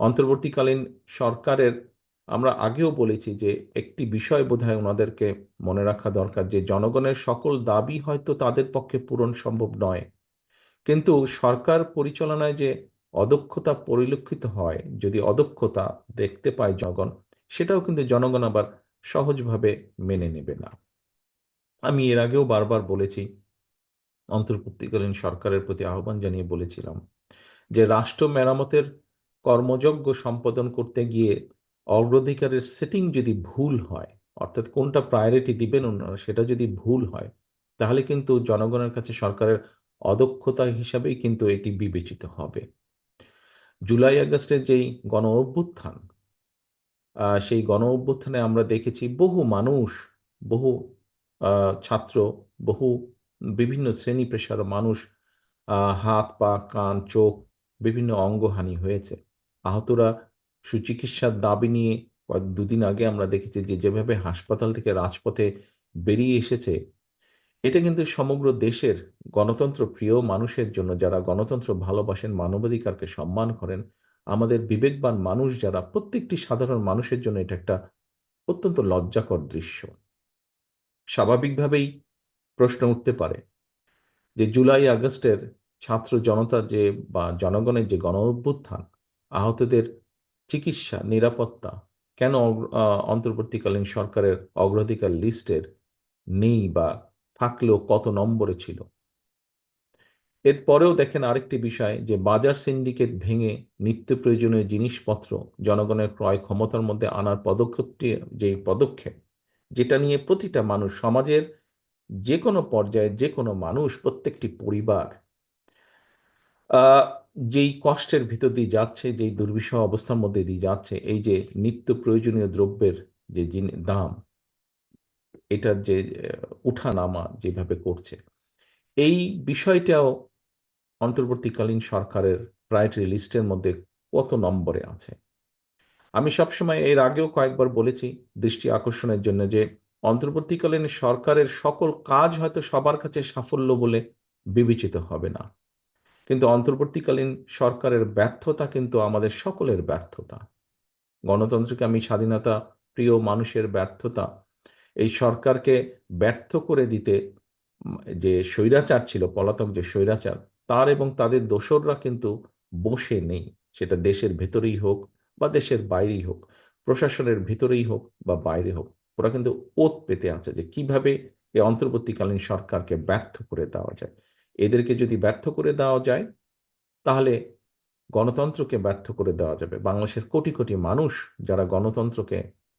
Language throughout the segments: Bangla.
অন্তর্বর্তীকালীন সরকারের, আমরা আগেও বলেছি যে একটি বিষয় বোধহয় ওনাদেরকে মনে রাখা দরকার যে জনগণের সকল দাবি হয়তো তাদের পক্ষে পূরণ সম্ভব নয়। কিন্তু সরকার পরিচালনায় যে অদক্ষতা পরিলক্ষিত হয়, যদি অদক্ষতা দেখতে পায় জনগণ, সেটাও কিন্তু জনগণ আবার সহজভাবে মেনে নেবে না। আমি এর আগেও বারবার বলেছি, অন্তর্বর্তীকালীন সরকারের প্রতি আহ্বান জানিয়ে বলেছিলাম যে রাষ্ট্র মেরামতের কর্মযজ্ঞ সম্পাদন করতে গিয়ে অগ্রাধিকারের সেটিং যদি ভুল হয়, অর্থাৎ কোনটা প্রায়োরিটি দিবেন ওনারা, সেটা যদি ভুল হয়, তাহলে কিন্তু জনগণের কাছে সরকারের অদক্ষতা হিসাবেই কিন্তু এটি বিবেচিত হবে। জুলাই আগস্টের যেই গণ অভ্যুত্থান সেই গণ অভ্যুত্থানে আমরা দেখেছি বহু মানুষ, বহু ছাত্র, বহু বিভিন্ন শ্রেণি পেশার মানুষ হাত পা কান, চোখ বিভিন্ন অঙ্গহানি হয়েছে। আহতরা সুচিকিৎসার দাবি নিয়ে কয়েক দুদিন আগে আমরা দেখেছি যে, যেভাবে হাসপাতাল থেকে রাজপথে বেরিয়ে এসেছে, এটা কিন্তু সমগ্র দেশের গণতন্ত্র প্রিয় মানুষের জন্য, যারা গণতন্ত্র ভালোবাসেন, মানবাধিকারকে সম্মান করেন, আমাদের বিবেকবান মানুষ যারা, প্রত্যেকটি সাধারণ মানুষের জন্য এটা একটা অত্যন্ত লজ্জাকর দৃশ্য। স্বাভাবিকভাবেই প্রশ্ন উঠতে পারে যে, জুলাই আগস্টের ছাত্র জনতা যে, বা জনগণের যে গণ অভ্যুত্থান আহতদের চিকিৎসা, নিরাপত্তা কেন অন্তর্বর্তীকালীন সরকারের অগ্রাধিকার লিস্টের নেই বা থাকলেও কত নম্বরে ছিল? এরপরেও দেখেন আরেকটি বিষয় যে বাজার সিন্ডিকেট ভেঙে নিত্য প্রয়োজনীয় জিনিসপত্র জনগণের ক্রয় ক্ষমতার মধ্যে আনার পদক্ষেপটি, যে পদক্ষেপ, যেটা নিয়ে প্রতিটা মানুষ, সমাজের যে কোনো পর্যায়ে যে কোনো মানুষ, প্রত্যেকটি পরিবার যেই কষ্টের ভিতর দিয়ে যাচ্ছে, যেই দুর্বিষহ অবস্থার মধ্যে দিয়ে যাচ্ছে, এই যে নিত্য প্রয়োজনীয় দ্রব্যের যে দাম, এটার যে উঠানামা যেভাবে করছে, এই বিষয়টাও অন্তর্বর্তীকালীন সরকারের প্রায়োরিটি লিস্টের মধ্যে কত নম্বরে আছে? আমি সবসময় এর আগেও কয়েকবার বলেছি দৃষ্টি আকর্ষণের জন্য যে অন্তর্বর্তীকালীন সরকারের সকল কাজ হয়তো সবার কাছে সাফল্য বলে বিবেচিত হবে না। কিন্তু অন্তর্বর্তীকালীন সরকারের ব্যর্থতা কিন্তু আমাদের সকলের ব্যর্থতা। গণতন্ত্রকে আমি স্বাধীনতা, প্রিয় মানুষের ব্যর্থতা, এই সরকারকে ব্যর্থ করে দিতে যে স্বৈরাচার ছিল, পলাতক যে স্বৈরাচার, তার এবং তাদের দোসররা কিন্তু বসে নেই। সেটা দেশের ভেতরেই হোক বা দেশের বাইরেই হোক, প্রশাসনের ভিতরেই হোক বা বাইরে হোক, ওরা কিন্তু ওত পেতে আছে যে কীভাবে এই অন্তর্বর্তীকালীন সরকারকে ব্যর্থ করে দেওয়া যায়। এদেরকে যদি ব্যর্থ করে দেওয়া যায়, তাহলে গণতন্ত্রকে ব্যর্থ করে দেওয়া যাবে। বাংলাদেশের কোটি কোটি মানুষ যারা গণতন্ত্রকে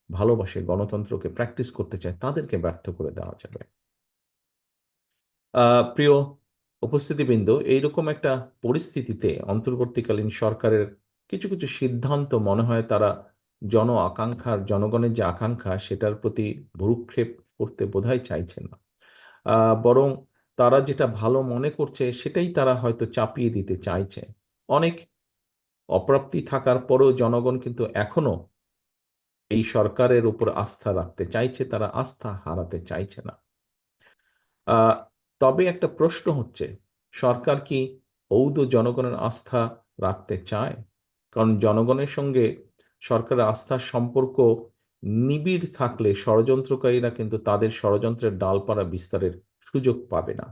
ভালোবাসে, গণতন্ত্রকে প্র্যাকটিস করতে চায়, তাদেরকে ব্যর্থ করে দেওয়া যাবে। প্রিয় উপস্থিতিবৃন্দ, এইরকম একটা পরিস্থিতিতে অন্তর্বর্তীকালীন সরকারের কিছু কিছু সিদ্ধান্ত মনে হয় তারা জন আকাঙ্ক্ষার, জনগণের যে আকাঙ্ক্ষা, সেটার প্রতি ভুরুক্ষেপ করতে বোধহয় চাইছে না। বরং তারা যেটা ভালো মনে করছে, সেটাই তারা হয়তো চাপিয়ে দিতে চাইছে। অনেক অপ্রাপ্তি থাকার পরেও জনগণ কিন্তু এখনও এই সরকারের উপর আস্থা রাখতে চাইছে, তারা আস্থা হারাতে চাইছে না। তবে একটা প্রশ্ন হচ্ছে, সরকার কি ঔদ জনগণের আস্থা রাখতে চায়? কারণ জনগণের সঙ্গে সরকারের আস্থার সম্পর্ক নিবিড় থাকলে ষড়যন্ত্রকারীরা কিন্তু তাদের ষড়যন্ত্রের ডালপাড়া বিস্তারের সুযোগ পাবে না।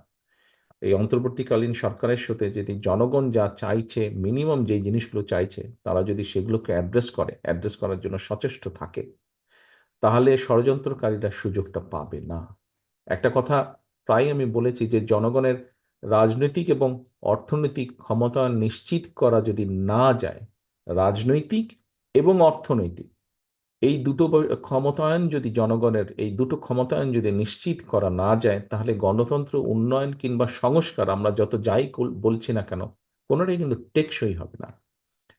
এই অন্তর্বর্তীকালীন সরকারের সাথে যদি জনগণ যা চাইছে মিনিমাম যে জিনিসগুলো চাইছে, তারা যদি সেগুলোকে অ্যাড্রেস করে অ্যাড্রেস করার জন্য সচেষ্ট থাকে, তাহলে ষড়যন্ত্রকারীরা সুযোগটা পাবে না। একটা কথা প্রায় আমি বলেছি যে, জনগণের রাজনৈতিক এবং অর্থনৈতিক ক্ষমতা নিশ্চিত করা যদি না যায়, রাজনৈতিক এবং অর্থনৈতিক এই দুটো ক্ষমতায়ন যদি জনগণের, এই দুটো ক্ষমতায়ন যদি নিশ্চিত করা না যায়, তাহলে গণতন্ত্র, উন্নয়ন কিংবা সংস্কার আমরা যত যাই বলছি না কেন, কোনোটাই কিন্তু টেকসই হবে না।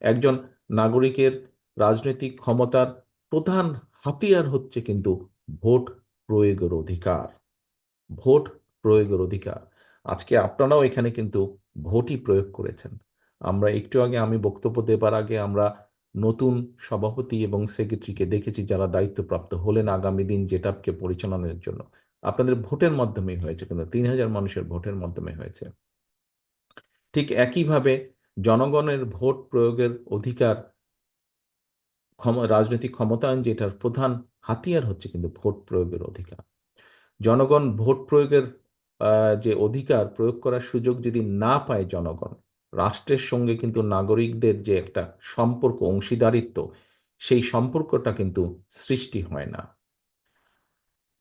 একজন নাগরিকের রাজনৈতিক ক্ষমতার প্রধান হাতিয়ার হচ্ছে কিন্তু ভোট প্রয়োগের অধিকার। ভোট প্রয়োগের অধিকার। আজকে আপনারাও এখানে কিন্তু ভোটই প্রয়োগ করেছেন। আমরা একটু আগে আমি বক্তব্য দেবার আগে আমরা নতুন সভাপতি এবং সেক্রেটারিকে দেখেছি যারা দায়িত্বপ্রাপ্ত হলেন আগামী দিন জেটাপকে পরিচালনার জন্য। আপনাদের ভোটের মাধ্যমেই হয়েছে কিন্তু তিন হাজার মানুষের ভোটের মাধ্যমে হয়েছে। ঠিক একইভাবে জনগণের ভোট প্রয়োগের অধিকার রাজনৈতিক ক্ষমতায়ন যেটার প্রধান হাতিয়ার হচ্ছে কিন্তু ভোট প্রয়োগের অধিকার। জনগণ ভোট প্রয়োগের যে অধিকার প্রয়োগ করার সুযোগ যদি না পায় জনগণ রাষ্ট্রের সঙ্গে কিন্তু নাগরিকদের যে একটা সম্পর্ক, অংশীদারিত্ব, সেই সম্পর্কটা কিন্তু সৃষ্টি হয় না।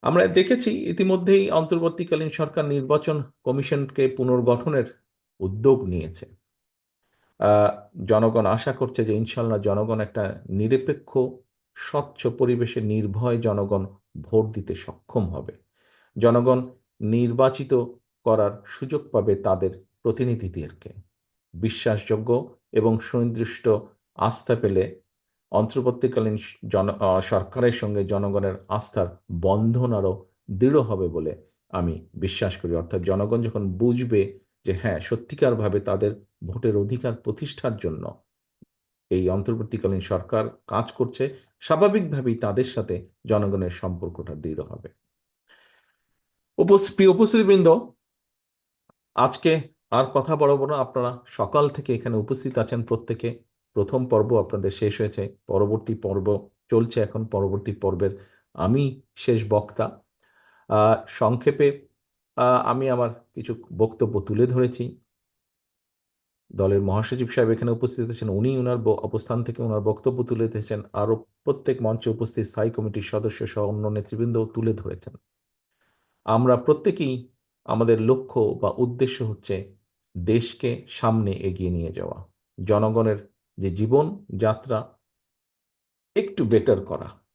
আমরা দেখেছি ইতিমধ্যেই অন্তর্বর্তীকালীন সরকার নির্বাচন কমিশনকে পুনর্গঠনের উদ্যোগ নিয়েছে। জনগণ আশা করছে যে ইনশাল্লাহ জনগণ একটা নিরপেক্ষ, স্বচ্ছ পরিবেশে নির্ভয় জনগণ ভোট দিতে সক্ষম হবে। জনগণ নির্বাচিত করার সুযোগ পাবে তাদের প্রতিনিধিদেরকে। বিশ্বাসযোগ্য এবং সুনির্দিষ্ট আস্থা পেলে অন্তর্বর্তীকালীন জন সরকারের সঙ্গে জনগণের আস্থার বন্ধন আরও দৃঢ় হবে বলে আমি বিশ্বাস করি। অর্থাৎ জনগণ যখন বুঝবে যে হ্যাঁ সত্যিকারভাবে তাদের ভোটের অধিকার প্রতিষ্ঠার জন্য এই অন্তর্বর্তীকালীন সরকার কাজ করছে, স্বাভাবিকভাবেই তাদের সাথে জনগণের সম্পর্কটা দৃঢ় হবে। উপস্থিতবৃন্দ, আজকে আর কথা বলব না। আপনারা সকাল থেকে এখানে উপস্থিত আছেন প্রত্যেকে। প্রথম পর্ব আপনাদের শেষ হয়েছে। পরবর্তী পর্ব চলছে এখন, পরবর্তী পর্বের আমি শেষ বক্তা। সংক্ষেপে আমি আমার কিছু বক্তব্য তুলে ধরেছি। দলের মহাসচিব সাহেব এখানে উপস্থিত আছেন উনি ওনার অবস্থান থেকে ওনার বক্তব্য তুলে ধরেছেন আরও প্রত্যেক মঞ্চে উপস্থিত স্থায়ী কমিটির সদস্য সহ অন্য নেতৃবৃন্দও তুলে ধরেছেন। আমরা প্রত্যেকেই আমাদের লক্ষ্য বা উদ্দেশ্য হচ্ছে দেশকে সামনে এগিয়ে নিয়ে যাওয়া। জনগণের যে জীবন যাত্রা, একটু বেটার করা।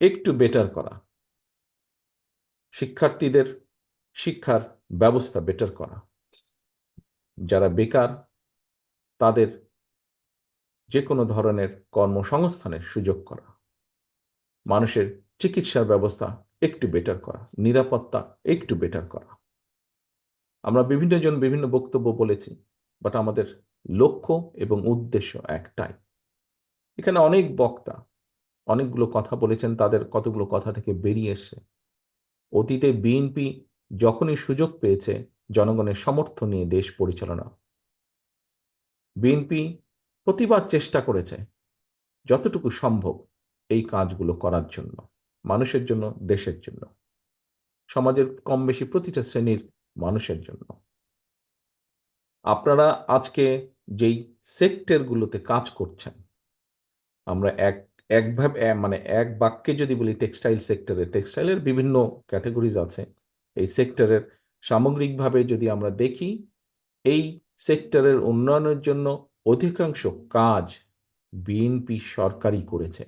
একটু বেটার করা। শিক্ষার্থীদের শিক্ষার ব্যবস্থা বেটার করা। যারা বেকার, তাদের যে কোনো ধরনের কর্মসংস্থানের সুযোগ করা। মানুষের চিকিৎসার ব্যবস্থা একটু বেটার করা। নিরাপত্তা একটু বেটার করা। আমরা বিভিন্ন জন বিভিন্ন বক্তব্য বলেছি বাট আমাদের লক্ষ্য এবং উদ্দেশ্য একটাই। এখানে অনেক বক্তা অনেকগুলো কথা বলেছেন, তাদের কতগুলো কথা থেকে বেরিয়ে এসে অতীতে বিএনপি যখনই সুযোগ পেয়েছে, জনগণের সমর্থন নিয়ে দেশ পরিচালনা। বিএনপি প্রতিবার চেষ্টা করেছে যতটুকু সম্ভব এই কাজগুলো করার জন্য, মানুষের জন্য, দেশের জন্য। সমাজের কম বেশি প্রতিটা শ্রেণির মানুষের জন্য। আপনারা আজকে যেই সেক্টরগুলোতে কাজ করছেন, আমরা এক একভাবে মানে এক বাক্যে যদি বলি টেক্সটাইল সেক্টরে, টেক্সটাইলের বিভিন্ন ক্যাটাগরিজ আছে। এই সেক্টরের সামগ্রিকভাবে যদি আমরা দেখি, এই সেক্টরের উন্নয়নের জন্য অধিকাংশ কাজ বিএনপি সরকারই করেছে।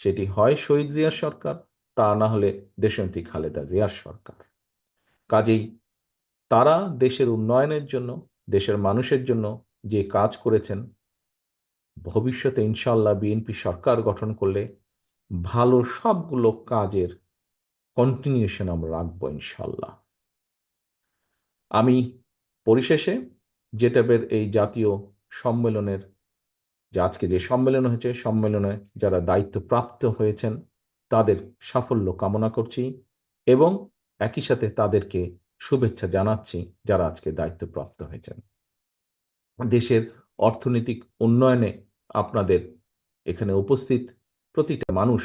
সেটি হয় শহীদ জিয়ার সরকার, তা না হলে দেশনেত্রী খালেদা জিয়ার সরকার। কাজেই তারা দেশের উন্নয়নের জন্য, দেশের মানুষের জন্য যে কাজ করেছেন, ভবিষ্যতে ইনশাল্লাহ বিএনপি সরকার গঠন করলে ভালো সবগুলো কাজের কন্টিনিউশন আমরা রাখব ইনশাল্লাহ আমি পরিশেষে জেটাবের এই জাতীয় সম্মেলনের, যে আজকে যে সম্মেলন হয়েছে, সম্মেলনে যারা দায়িত্বপ্রাপ্ত হয়েছেন, তাদের সাফল্য কামনা করছি এবং একই সাথে তাদেরকে শুভেচ্ছা জানাচ্ছি যারা আজকে দায়িত্বপ্রাপ্ত হয়েছেন। দেশের অর্থনৈতিক উন্নয়নে আপনাদের এখানে উপস্থিত প্রতিটা মানুষ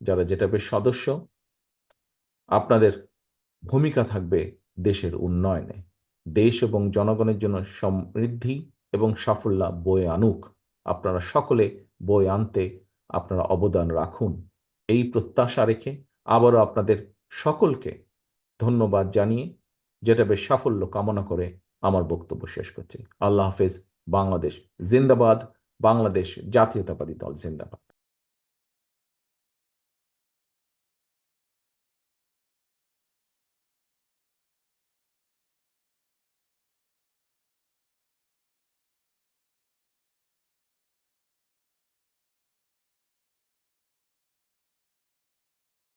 যারা জেটাবের সদস্য, আপনাদের ভূমিকা থাকবে দেশের উন্নয়নে। দেশ এবং জনগণের জন্য সমৃদ্ধি এবং সাফল্য বয়ে আনুক। আপনারা সকলে বয়ে আনতে আপনারা অবদান রাখুন। এই প্রত্যাশা রেখে আবারও আপনাদের সকলকে ধন্যবাদ জানিয়ে যেটা বেশ সাফল্য কামনা করে আমার বক্তব্য শেষ করছি। আল্লাহ হাফেজ। বাংলাদেশ জিন্দাবাদ। বাংলাদেশ জাতীয়তাবাদী দল জিন্দাবাদ।